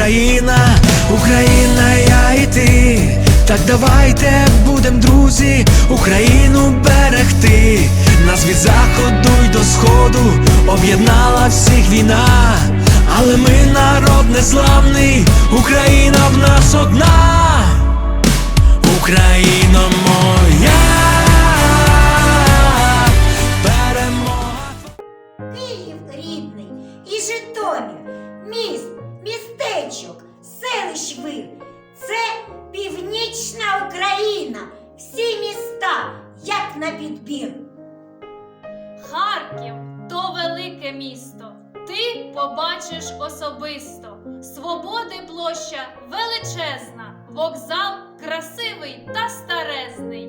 Україна, Україна, я і ти. Так давайте будем, друзі, Україну берегти. Нас від заходу й до сходу об'єднала всіх війна, але ми народ незламний, Україна в нас одна, Україна моя. Перемога. Київ рідний і Житомир, міст, містечок, селищ вир. Це північна Україна, всі міста, як на підбір. Харків то велике місто. Ти побачиш особисто. Свободи площа величезна, вокзал красивий та старезний.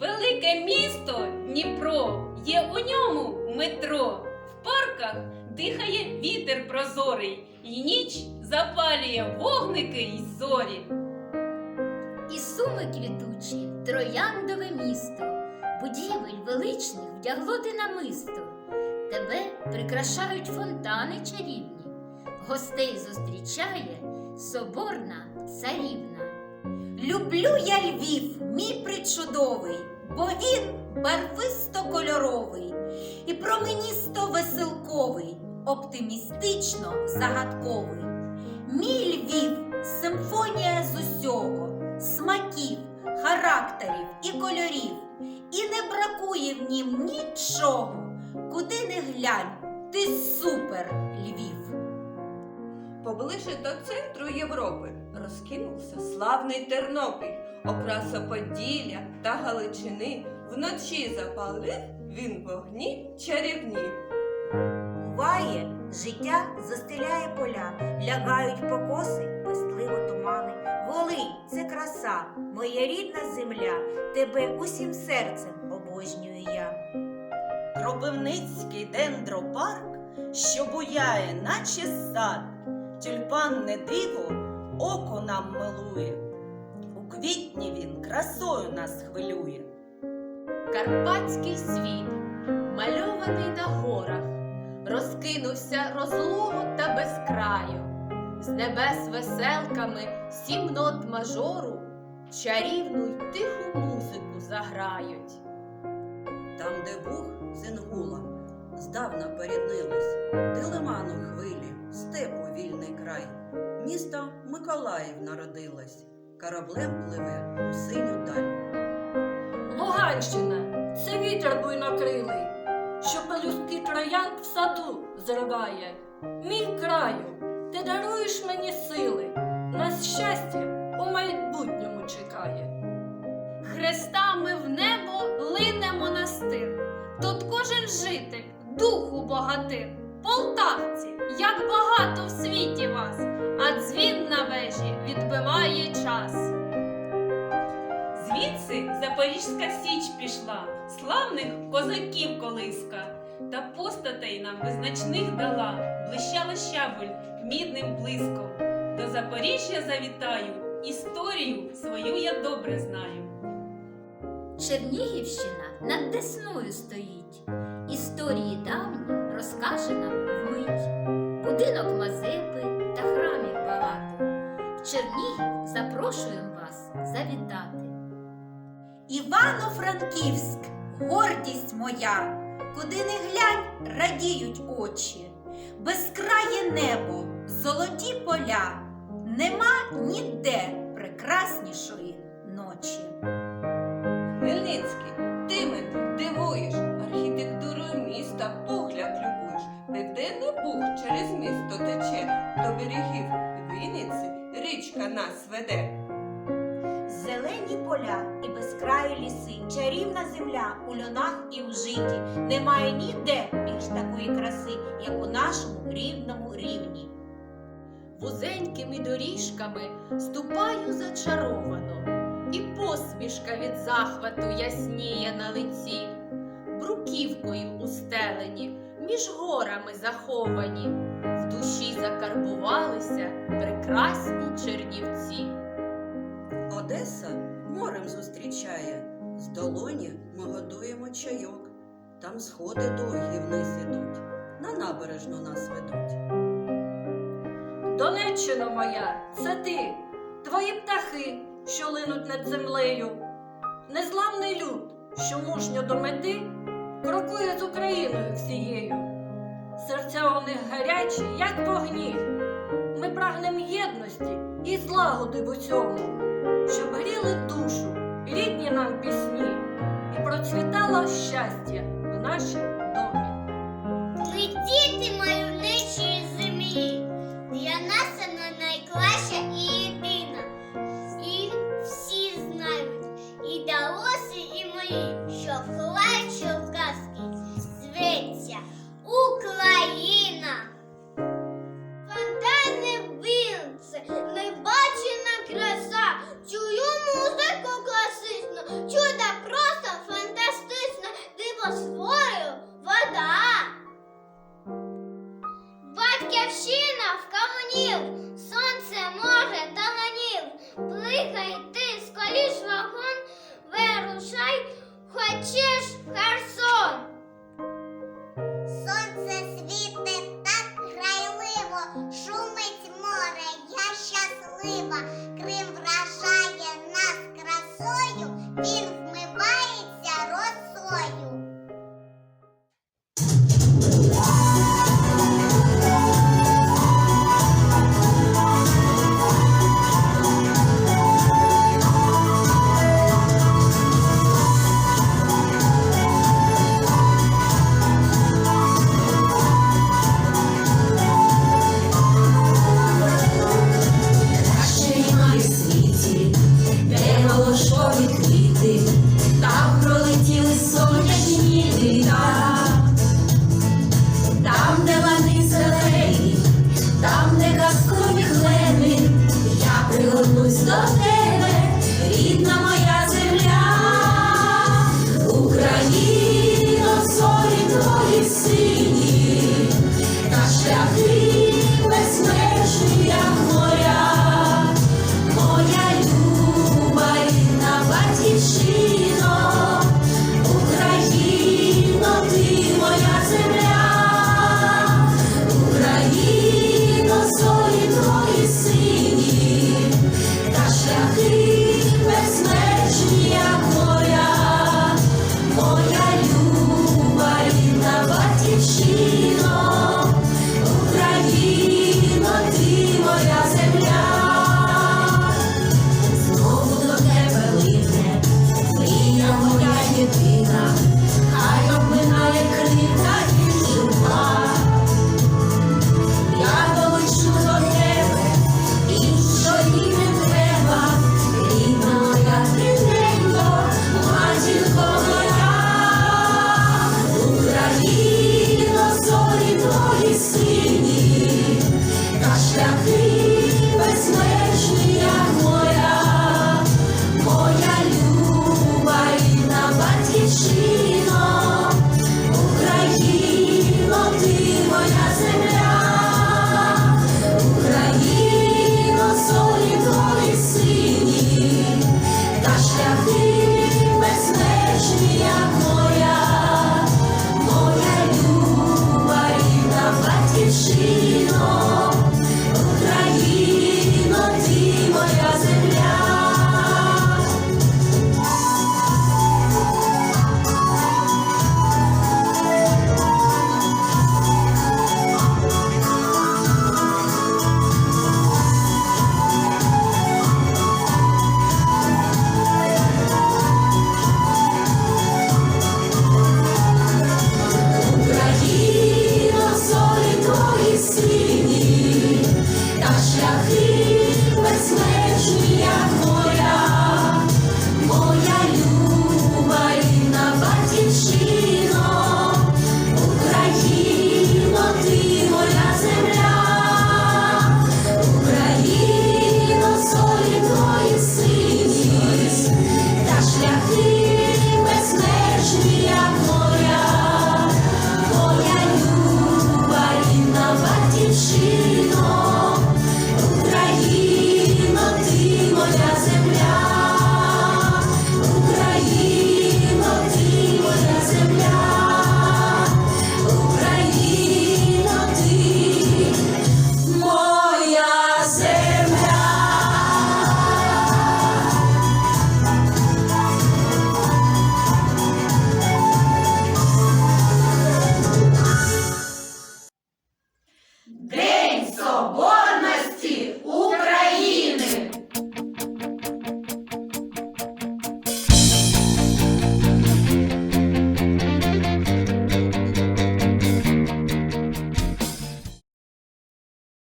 Велике місто Дніпро, є у ньому метро. В парках дихає вітер прозорий, і ніч запалює вогники й зорі. І суми квітучі, трояндове місто, будівель величних вдягло ти намисто. Тебе прикрашають фонтани чарівні, гостей зустрічає соборна царівна. Люблю я Львів, мій причудовий, бо він барвисто-кольоровий і променісто веселковий, оптимістично загадковий. Мій Львів симфонія з усього, смаків, характерів і кольорів, і не бракує в нім нічого. Куди не глянь, ти супер Львів. Поближче до центру Європи розкинувся славний Тернопіль, окраса Поділля та Галичини. Вночі запалив він вогні чарівні. Буває, життя застеляє поля, лягають покоси, пестливо тумани. Волинь це краса, моя рідна земля, тебе усім серцем обожнюю я. Кропивницький дендропарк, що буяє, наче сад, тюльпанне диво око нам милує. У квітні він красою нас хвилює. Карпатський світ, мальований на горах, розкинувся розлого та безкраю, з небес веселками сім нот мажору, чарівну й тиху музику заграють. Там, де Буг з здавна поріднились, де лиману хвилі, степу вільний край, місто Миколаїв народилось, кораблем пливе у синю даль. Луганщина це вітер буйнокрилий, що пелюстки троянд в саду зриває. Мій краю, ти даруєш мені сили, нас щастя у майбутньому чекає. Хрестами в небо лине монастир. Тут кожен житель духу богатир. Полтавці, як багато в світі вас, а дзвін на вежі відбиває час. Звідси Запорізька Січ пішла, славних козаків колиска, та постатей нам визначних дала, блищала щабель мідним блиском. До Запоріжжя завітаю, історію свою я добре знаю. Чернігівщина над Десною стоїть. Історії давні розкаже нам вмить. Будинок Мазепи та храмів багато. В Чернігів запрошуємо вас завітати. Івано-Франківськ, гордість моя, куди не глянь, радіють очі, безкрає небо, золоті поля, нема ніде прекраснішої ночі. Хмельницький, ти мене дивуєш, архітектурою міста погляд любуєш. Південний Буг через місто тече, до берегів Вінниці річка нас веде. Зелені поля і ліси, чарівна земля у льонах і в житі. Немає ніде більш такої краси, як у нашому рівному рівні. Вузенькими доріжками ступаю зачаровано, і посмішка від захвату ясніє на лиці, бруківкою устелені, між горами заховані, в душі закарбувалися прекрасні чернівці. Одеса морем зустрічає, з долоні ми годуємо чайок. Там сходи довгі вниз ідуть, на набережну нас ведуть. Донеччина моя, це ти, твої птахи, що линуть над землею. Незламний люд, що мужньо до мети, крокує з Україною всією. Серця у них гарячі, як вогні. Ми прагнем єдності і злагоди в усьому, щоб гріли душу, рідні нам пісні, і процвітало щастя в нашій домі.